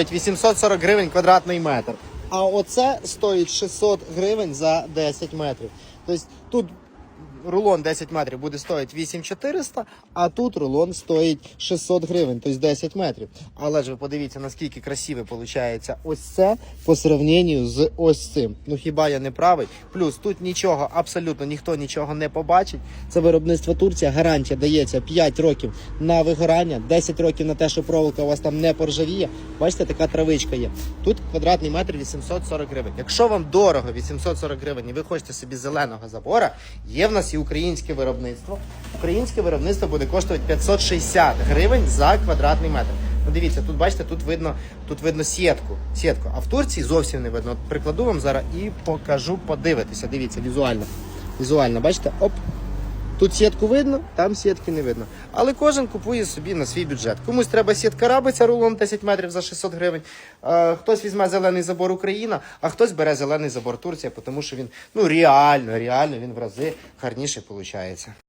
840 гривень квадратний метр. А оце стоїть 600 гривень за 10 метрів. Тобто тут рулон 10 метрів буде стоїти 8400, а тут рулон стоїть 600 гривень, тобто 10 метрів. Але ж ви подивіться, наскільки красиве виходить ось це по сравненню з ось цим. Ну хіба я не правий? Плюс тут нічого, абсолютно ніхто нічого не побачить. Це виробництво Турція. Гарантія дається 5 років на вигорання, 10 років на те, що проволока у вас там не поржавіє. Бачите, така травичка є. Тут квадратний метр 840 гривень. Якщо вам дорого 840 гривень і ви хочете собі зеленого забора, є в нас і українське виробництво. Українське виробництво буде коштувати 560 гривень за квадратний метр. Ну, дивіться, тут бачите, тут видно, тут видно сітку, сітку. А в Турції зовсім не видно. От прикладу вам зараз і покажу, подивитися. Дивіться, візуально. Візуально, бачите? Оп. Тут сітку видно, там сітки не видно. Але кожен купує собі на свій бюджет. Комусь треба сітка рабиця рулон 10 метрів за 600 гривень. Хтось візьме зелений забор Україна, а хтось бере зелений забор Турція, тому що він ну реально, реально він в рази гарніше виходить.